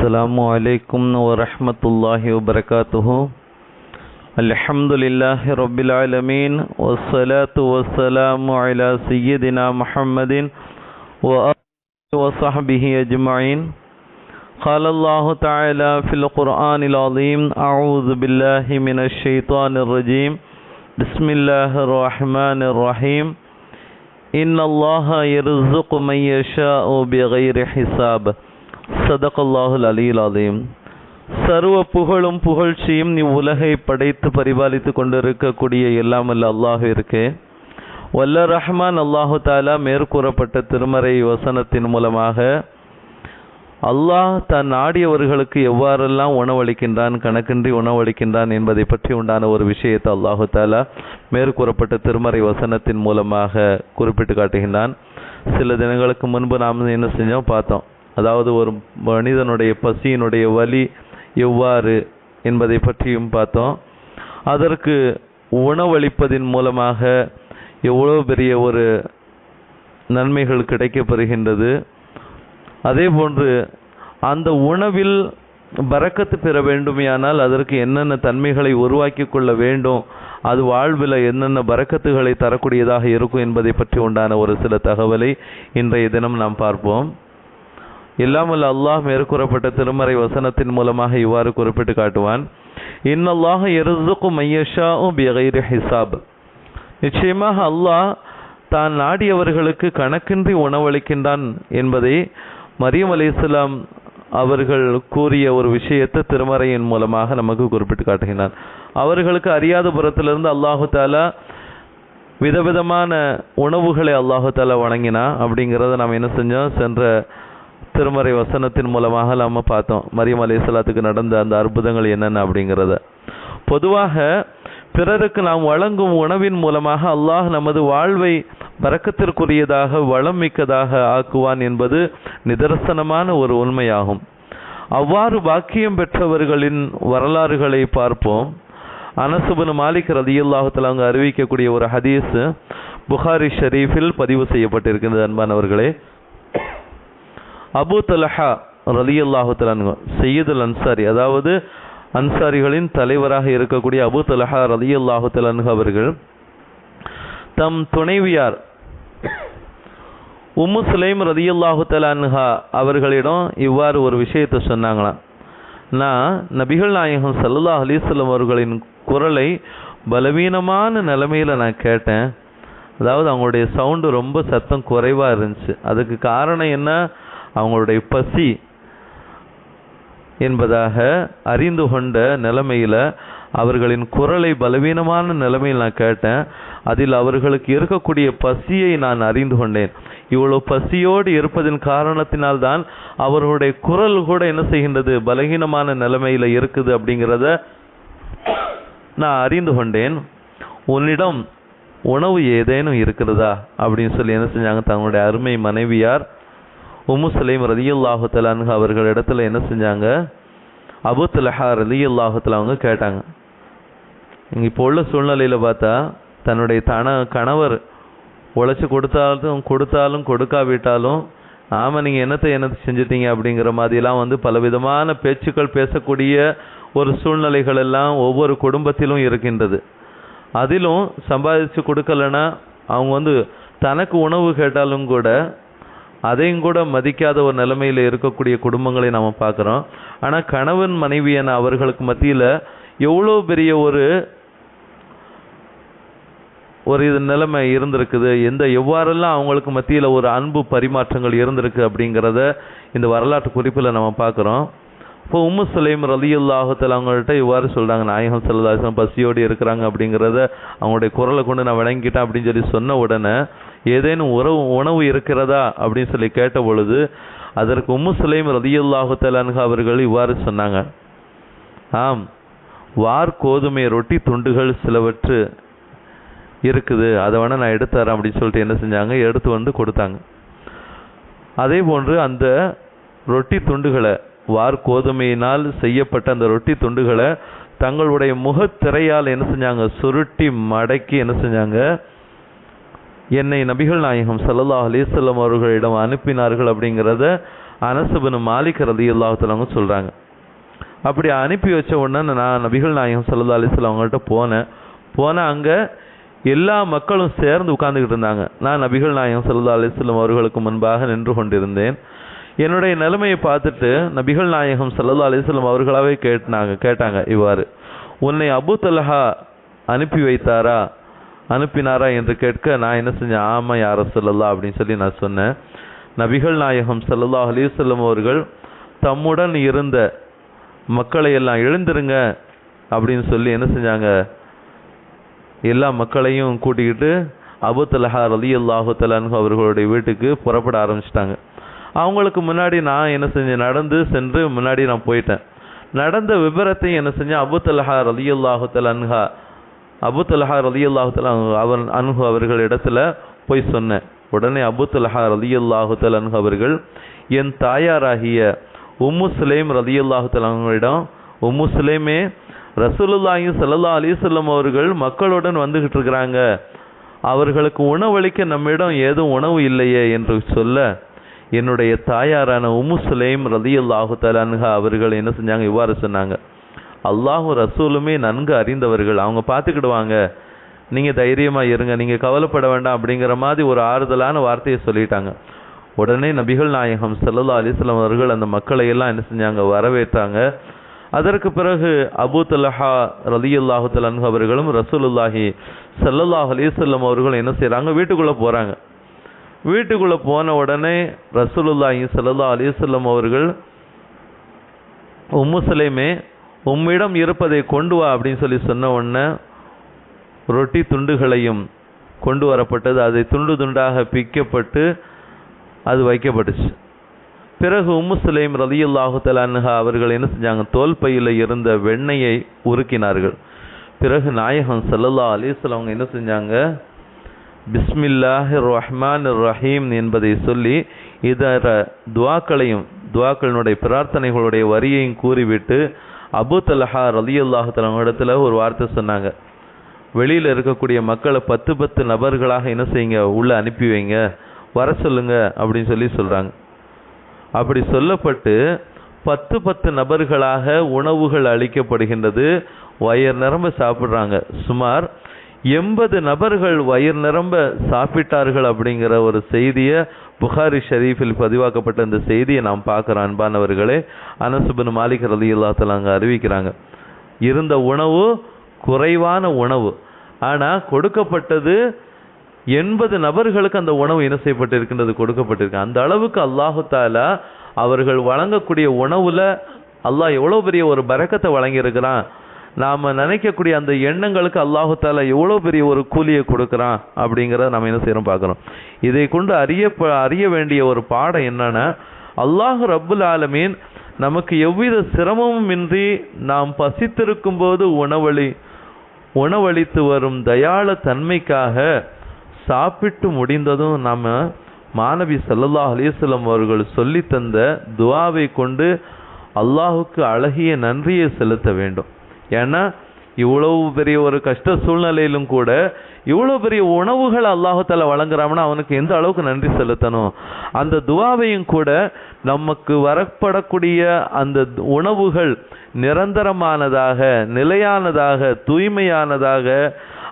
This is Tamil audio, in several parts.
السلام عليكم ورحمة الله وبركاته. الحمد لله رب العالمين والصلاة والسلام على سيدنا محمد وصحبه أجمعين. قال الله تعالى في القرآن العظيم أعوذ بالله من الشيطان الرجيم. بسم الله الرحمن الرحيم. إن الله يرزق من يشاء بغير حساب. சதகல்லாஹுல் அலில் அதீம் சர்வ புகழும் புகழ்ச்சியும் நீ உலகை படைத்து பரிபாலித்து கொண்டிருக்கக்கூடிய எல்லாமல்ல அல்லாஹ் இருக்கே. வல்ல ரஹ்மான் அல்லாஹு தாலா மேற்கூறப்பட்ட திருமறை வசனத்தின் மூலமாக அல்லாஹ் தன் நாடியவர்களுக்கு எவ்வாறெல்லாம் உணவளிக்கின்றான் கணக்கின்றி உணவளிக்கின்றான் என்பதை பற்றி உண்டான ஒரு விஷயத்தை அல்லாஹு தாலா மேற்கூறப்பட்ட திருமறை வசனத்தின் மூலமாக குறிப்பிட்டு காட்டுகின்றான். சில தினங்களுக்கு முன்பு நாம் என்ன செஞ்சோம்? பார்த்தோம். அதாவது ஒரு மனிதனுடைய பசியினுடைய வலி எவ்வாறு என்பதை பற்றியும் பார்த்தோம். அதற்கு உணவளிப்பதின் மூலமாக எவ்வளோ பெரிய ஒரு நன்மைகள் கிடைக்கப்பெறுகின்றது அதே போன்று அந்த உணவில் பறக்கத்து பெற வேண்டுமையானால் அதற்கு என்னென்ன தன்மைகளை உருவாக்கி கொள்ள வேண்டும் அது வாழ்வில் என்னென்ன பறக்கத்துகளை தரக்கூடியதாக இருக்கும் என்பதை பற்றி உண்டான ஒரு சில தகவலை இன்றைய தினம் நாம் பார்ப்போம். இல்லாமல் அல்லாஹ் மேற்கூறப்பட்ட திருமறை வசனத்தின் மூலமாக இவ்வாறு குறிப்பிட்டு காட்டுவான். இன்னல்லாஹ் எருதுக்கும் மையஷாவும் பிகைரி ஹிசாப் நிச்சயமாக அல்லாஹ் தான் நாடியவர்களுக்கு கணக்கின்றி உணவளிக்கின்றான் என்பதை மரியம் அலி இஸ்லாம் அவர்கள் கூறிய ஒரு விஷயத்தை திருமறையின் மூலமாக நமக்கு குறிப்பிட்டு காட்டுகின்றான். அவர்களுக்கு அறியாத புறத்திலிருந்து அல்லாஹு தாலா விதவிதமான உணவுகளை அல்லாஹு தாலா வழங்கினா அப்படிங்கிறத நாம் என்ன செஞ்சோம்? சென்ற திருமறை வசனத்தின் மூலமாக நாம் பார்த்தோம். மரியம் அலி நடந்த அந்த அற்புதங்கள் என்னென்ன அப்படிங்கிறத. பொதுவாக பிறருக்கு நாம் வழங்கும் உணவின் மூலமாக அல்லாஹ் நமது வாழ்வை பறக்கத்திற்குரியதாக வளம் மிக்கதாக ஆக்குவான் என்பது நிதர்சனமான ஒரு உண்மையாகும். அவ்வாறு பாக்கியம் பெற்றவர்களின் வரலாறுகளை பார்ப்போம். அனசுபன் மாலிக் ரதியுல்லாஹத்தில் அவங்க அறிவிக்கக்கூடிய ஒரு ஹதீஸ் புகாரி ஷரீஃபில் பதிவு செய்யப்பட்டிருக்கிறது அன்பானவர்களே. அபு தலஹா ரலியல்லாஹு தலான்கு சையீதுல் அன்சாரி அதாவது அன்சாரிகளின் தலைவராக இருக்கக்கூடிய அபு தலஹா ரலியல்லாஹு தலான்கு அவர்கள் தம் துணைவியார் உம்மு சுலைம் ரதியுல்லாஹு தலான்ஹா அவர்களிடம் இவ்வாறு ஒரு விஷயத்தை சொன்னாங்களாம். நான் நபிகள் நாயகம் சல்லா அலிஸ்லம் அவர்களின் குரலை பலவீனமான நிலைமையில் நான் கேட்டேன். அதாவது அவங்களுடைய சவுண்டு ரொம்ப சத்தம் குறைவாக இருந்துச்சு. அதுக்கு காரணம் என்ன? அவங்களுடைய பசி என்பதாக அறிந்து கொண்ட நிலைமையில் அவர்களின் குரலை பலவீனமான நிலைமையில் நான் கேட்டேன். அதில் அவர்களுக்கு இருக்கக்கூடிய பசியை நான் அறிந்து கொண்டேன். இவ்வளவு பசியோடு இருப்பதன் காரணத்தினால்தான் அவர்களுடைய குரல் கூட என்ன செய்கின்றது? பலகீனமான நிலைமையில் இருக்குது அப்படிங்கிறத நான் அறிந்து கொண்டேன். உன்னிடம் உணவு ஏதேனும் இருக்கிறதா? அப்படின்னு சொல்லி என்ன செஞ்சாங்க? தங்களுடைய அருமை மனைவியார் உம்மு சலீம் ரதியுல்லாஹு தலான்ஹு அவர்கள் இடத்துல என்ன செஞ்சாங்க? அபு தலஹா ரலியுல்லாஹுத்தில் அவங்க கேட்டாங்க. இங்கே இப்போ உள்ள சூழ்நிலையில் பார்த்தா தன்னுடைய தன கணவர் உழைச்சி கொடுத்தாலும் கொடுத்தாலும் கொடுக்காவிட்டாலும் ஆமாம் நீங்கள் என்னத்தை என்னத்தை செஞ்சிட்டீங்க அப்படிங்கிற மாதிரிலாம் வந்து பலவிதமான பேச்சுக்கள் பேசக்கூடிய ஒரு சூழ்நிலைகள் எல்லாம் ஒவ்வொரு குடும்பத்திலும் இருக்கின்றது. அதிலும் சம்பாதிச்சு கொடுக்கலன்னா அவங்க வந்து தனக்கு உணவு கேட்டாலும் கூட அதையும் கூட மதிக்காத ஒரு நிலைமையில் இருக்கக்கூடிய குடும்பங்களை நாம் பார்க்குறோம். ஆனால் கணவன் மனைவி என அவர்களுக்கு மத்தியில் எவ்வளோ பெரிய ஒரு ஒரு இது நிலைமை இருந்திருக்குது எந்த எவ்வாறெல்லாம் அவங்களுக்கு மத்தியில் ஒரு அன்பு பரிமாற்றங்கள் இருந்திருக்கு அப்படிங்கிறத இந்த வரலாற்று குறிப்பில் நம்ம பார்க்குறோம். இப்போ உம்மு சுலைம் ரலியுல்லாஹத்தில் அவங்கள்ட்ட இவ்வாறு சொல்கிறாங்க நாயகம் செல்லதாசம் பசியோடு இருக்கிறாங்க அப்படிங்கிறத அவங்களுடைய குரலை கொண்டு நான் விளங்கிட்டேன் அப்படின்னு சொல்லி சொன்ன உடனே ஏதேனும் உறவு உணவு இருக்கிறதா அப்படின்னு சொல்லி கேட்ட பொழுது அதற்கு உம்மு சுலைம் ரலியுல்லாஹுத்தலான்ஹா அவர்கள் இவ்வாறு சொன்னாங்க. ஆம் வார் கோதுமை ரொட்டி துண்டுகள் சிலவற்று இருக்குது. அதை வேணால் நான் எடுத்து தரேன் அப்படின்னு சொல்லிட்டு என்ன செஞ்சாங்க? எடுத்து வந்து கொடுத்தாங்க. அதே போன்று அந்த ரொட்டி துண்டுகளை வார் கோதுமையினால் செய்யப்பட்ட அந்த ரொட்டி துண்டுகளை தங்களுடைய முகத்திரையால் என்ன செஞ்சாங்க? சுருட்டி மடக்கி என்ன செஞ்சாங்க? என்னை நபிகள் நாயகம் ஸல்லல்லாஹு அலிசல்லம் அவர்களிடம் அனுப்பினார்கள் அப்படிங்கிறத அனசுபனு மாலிக் ரதி அல்லாஹலவங்க சொல்கிறாங்க அப்படி அனுப்பி வச்ச உடனே நான் நபிகள் நாயகம் சல்லா அலிஸ்லாம் அவங்கள்ட்ட போனேன். போனால் அங்கே எல்லா மக்களும் சேர்ந்து உட்கார்ந்துக்கிட்டு இருந்தாங்க. நான் நபிகள் நாயகம் சல்லா அலிஸ்லாம் அவர்களுக்கு முன்பாக நின்று கொண்டிருந்தேன். என்னுடைய நிலைமையை பார்த்துட்டு நபிகள் நாயகம் சல்லா அலிஸ்லாம் அவர்களாகவே கேட்டாங்க கேட்டாங்க இவ்வாறு உன்னை அபு தலஹா அனுப்பி வைத்தாரா? அனுப்பினாரா என்று கேட்க நான் என்ன செஞ்சேன்? ஆமாம் யார சொல்லலாம் அப்படின்னு சொல்லி நான் சொன்னேன். நபிகள் நாயகம் சல்லல்லா அலிசல்லம் அவர்கள் தம்முடன் இருந்த மக்களை எல்லாம் எழுந்திருங்க அப்படின்னு சொல்லி என்ன செஞ்சாங்க? எல்லா மக்களையும் கூட்டிக்கிட்டு அபு தலஹா ரலி அல்லாஹு தலான்ஹு அவர்களுடைய வீட்டுக்கு புறப்பட ஆரம்பிச்சிட்டாங்க. அவங்களுக்கு முன்னாடி நான் என்ன செஞ்சேன்? நடந்து சென்று முன்னாடி நான் போயிட்டேன். நடந்த விபரத்தை என்ன செஞ்சேன்? அபு தலஹா ரலி அல்லாஹு தலான்ஹா அபு தலஹா ரலி அல்லாஹு தலா அவர் அனுகு அவர்கள் இடத்துல போய் சொன்னேன். உடனே அபு தலஹா ரலி தல் அனுகு அவர்கள் என் தாயாராகிய உம்மு சுலைம் ரலி தலாங்களிடம் உம்மு சுலைமே ரசூலுல்லாஹி சல்லா அலிசல்லம் அவர்கள் மக்களுடன் வந்துகிட்டு இருக்கிறாங்க. அவர்களுக்கு உணவளிக்க நம்மிடம் ஏதும் உணவு இல்லையே என்று சொல்ல என்னுடைய தாயாரான உம்மு சுலைம் ரலியல்லாஹு தலான்ஹா அவர்கள் என்ன செஞ்சாங்க? இவ்வாறு சொன்னாங்க. அல்லாஹும் ரசூலுமே நன்கு அறிந்தவர்கள். அவங்க பார்த்துக்கிடுவாங்க. நீங்கள் தைரியமாக இருங்க நீங்கள் கவலைப்பட வேண்டாம் அப்படிங்கிற மாதிரி ஒரு ஆறுதலான வார்த்தையை சொல்லிட்டாங்க. உடனே நபிகள் நாயகம் செல்லல்லா அலிஸ்லாம் அவர்கள் அந்த மக்களை எல்லாம் என்ன செஞ்சாங்க? வரவேற்றாங்க. அதற்கு பிறகு அபு தலஹா ரலியல்லாஹு தலன்ஹு அவர்களும் ரசூலுல்லாஹி சல்லல்லாஹு அலிசல்லம் அவர்களும் என்ன செய்கிறாங்க வீட்டுக்குள்ளே போகிறாங்க வீட்டுக்குள்ளே போன உடனே ரசூலுல்லாஹி சல்லல்லா அலிசல்லம் அவர்கள் உம்முசலைமே உம்மிடம் இருப்பதை கொண்டு வா அப்படின்னு சொல்லி சொன்ன உடனே ரொட்டி துண்டுகளையும் கொண்டு வரப்பட்டது. அதை துண்டு துண்டாக பிக்கப்பட்டு அது வைக்கப்பட்டுச்சு. பிறகு உம்மு சுலைம் ரலியுல்லாஹு தலான்ஹா அவர்கள் என்ன செஞ்சாங்க? தோல் பையில் இருந்த வெண்ணெயை உருக்கினார்கள். பிறகு நாயகம் சல்லல்லா அலிஸ்லாம் அவங்க என்ன செஞ்சாங்க? பிஸ்மில்லாஹி ரஹ்மான் ரஹீம் என்பதை சொல்லி இதர துவாக்களையும் துவாக்களினுடைய பிரார்த்தனைகளுடைய வரியையும் கூறிவிட்டு அபு தலஹா ரலியுல்லாஹு தலாங்க இடத்துல ஒரு வார்த்தை சொன்னாங்க. வெளியில் இருக்கக்கூடிய மக்களை பத்து பத்து நபர்களாக என்ன செய்யுங்க? உள்ளே அனுப்பி வைங்க. வர சொல்லுங்க அப்படின்னு சொல்லி சொல்கிறாங்க அப்படி சொல்லப்பட்டு பத்து பத்து நபர்களாக உணவுகள் அளிக்கப்படுகின்றது. வயிறு நிரம்ப சாப்பிட்றாங்க. சுமார் எண்பது நபர்கள் வயிறு நிரம்ப சாப்பிட்டார்கள் அப்படிங்கிற ஒரு செய்தியை புகாரி ஷரீஃபில் பதிவாக்கப்பட்ட இந்த செய்தியை நாம் பார்க்குறோம் அன்பானவர்களே அனசுபின் மாலிக் ரலி அங்கே அறிவிக்கிறாங்க. இருந்த உணவு குறைவான உணவு. ஆனால் கொடுக்கப்பட்டது எண்பது நபர்களுக்கு அந்த உணவு என்ன செய்யப்பட்டிருக்கின்றது? கொடுக்கப்பட்டிருக்கு. அந்த அளவுக்கு அல்லாஹு தாலா அவர்கள் வழங்கக்கூடிய உணவில் அல்லாஹ் எவ்வளோ பெரிய ஒரு பறக்கத்தை வழங்கியிருக்கிறான்? நாம் நினைக்கக்கூடிய அந்த எண்ணங்களுக்கு அல்லாஹு தாலா எவ்வளோ பெரிய ஒரு கூலியை கொடுக்குறான் அப்படிங்கிறத நம்ம என்ன செய்கிறோம் பார்க்குறோம். இதை கொண்டு அறிய அறிய வேண்டிய ஒரு பாடம் என்னன்னா அல்லாஹ் ரப்புல் ஆலமீன் நமக்கு எவ்வித சிரமமும் இன்றி நாம் பசித்திருக்கும் போது உணவளி உணவளித்து வரும் தயாள தன்மைக்காக சாப்பிட்டு முடிந்ததும் நாம் மாணவி சல்லல்லாஹ் அலிஸ்லம் அவர்கள் சொல்லி தந்த துவாவை கொண்டு அல்லாஹுக்கு அழகிய நன்றியை செலுத்த வேண்டும். ஏன்னா இவ்வளவு பெரிய ஒரு கஷ்ட சூழ்நிலையிலும் கூட இவ்வளோ பெரிய உணவுகள் அல்லாஹால வழங்குறாங்கன்னா அவனுக்கு எந்த அளவுக்கு நன்றி செலுத்தணும்? அந்த துவாவையும் கூட நமக்கு வரப்படக்கூடிய அந்த உணவுகள் நிரந்தரமானதாக நிலையானதாக தூய்மையானதாக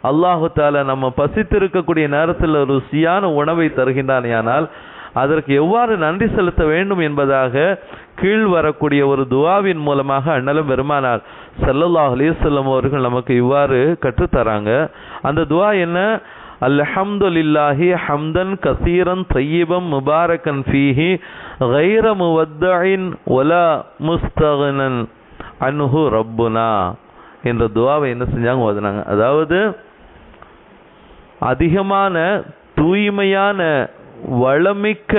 அல்லாஹு தால நம்ம பசித்திருக்கக்கூடிய நேரத்தில் ருசியான உணவை தருகின்றானேயானால் அதற்கு எவ்வாறு நன்றி செலுத்த வேண்டும் என்பதாக கீழ் வரக்கூடிய ஒரு துவாவின் மூலமாக அண்ணலும் பெருமானார் சல்லல்லாஹ் அலிசல்லம் அவர்கள் நமக்கு இவ்வாறு கற்றுத்தராங்க. அந்த துவா என்ன? அல்ஹம்துலில்லாஹி ஹம்தன் கசீரன் தையீபம் முபாரக்கன் ஃபீஹி கைர முவத்தின் ஒலா முஸ்தகனன் அன்ஹு ரப்புனா என்ற துவாவை என்ன செஞ்சாங்க ஓதுனாங்க. அதாவது அதிகமான தூய்மையான வளமிக்க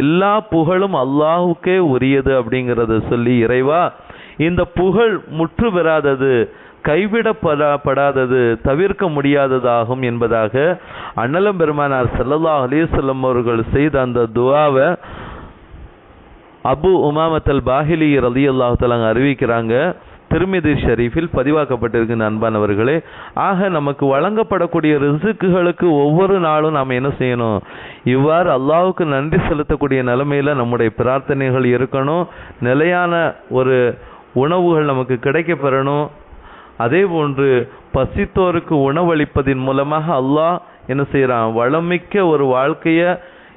எல்லா புகழும் அல்லாஹுக்கே உரியது அப்படிங்கிறத சொல்லி இறைவா இந்த புகழ் முற்று பெறாதது கைவிடப்படாதது தவிர்க்க முடியாததாகும் என்பதாக அண்ணலம் பெருமானார் சல்லல்லா அலிசல்லம் அவர்கள் செய்த அந்த துவாவை அபு உமாமத்தல் பாஹிலி ரலி அல்லாஹு அறிவிக்கிறாங்க. திருமிதி ஷரீஃபில் பதிவாக்கப்பட்டிருக்கின்ற அன்பானவர்களே ஆக நமக்கு வழங்கப்படக்கூடிய ரிசுக்குகளுக்கு ஒவ்வொரு நாளும் நாம் என்ன செய்யணும்? இவ்வாறு அல்லாவுக்கு நன்றி செலுத்தக்கூடிய நிலைமையில் நம்முடைய பிரார்த்தனைகள் இருக்கணும். நிலையான ஒரு உணவுகள் நமக்கு கிடைக்க பெறணும். அதே போன்று பசித்தோருக்கு உணவளிப்பதின் மூலமாக அல்லாஹ் என்ன செய்கிறான் வளமிக்க ஒரு வாழ்க்கையை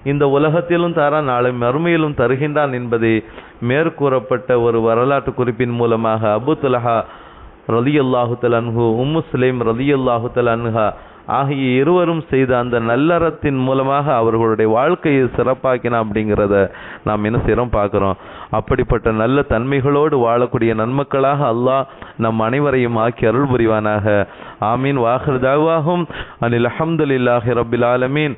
இந்த உலகத்திலும் தரான் நாளை மறுமையிலும் தருகின்றான் என்பதை மேற்கூறப்பட்ட ஒரு வரலாற்று குறிப்பின் மூலமாக அபு துலஹா ரலியல்லாஹு தலன்ஹு உம்மு சுலைம் ரலியல்லாஹு தலன்ஹா ஆகிய இருவரும் செய்த அந்த நல்லறத்தின் மூலமாக அவர்களுடைய வாழ்க்கையை சிறப்பாக்கினா அப்படிங்கிறத நாம் என்ன செய்கிறோம் பார்க்குறோம். அப்படிப்பட்ட நல்ல தன்மைகளோடு வாழக்கூடிய நன்மக்களாக அல்லாஹ் நம் அனைவரையும் ஆக்கி அருள் புரிவானாக ஆமீன். வாஹர் தாவாகும் அனில் அஹமதுல்லாஹி ரபில் ஆலமீன்.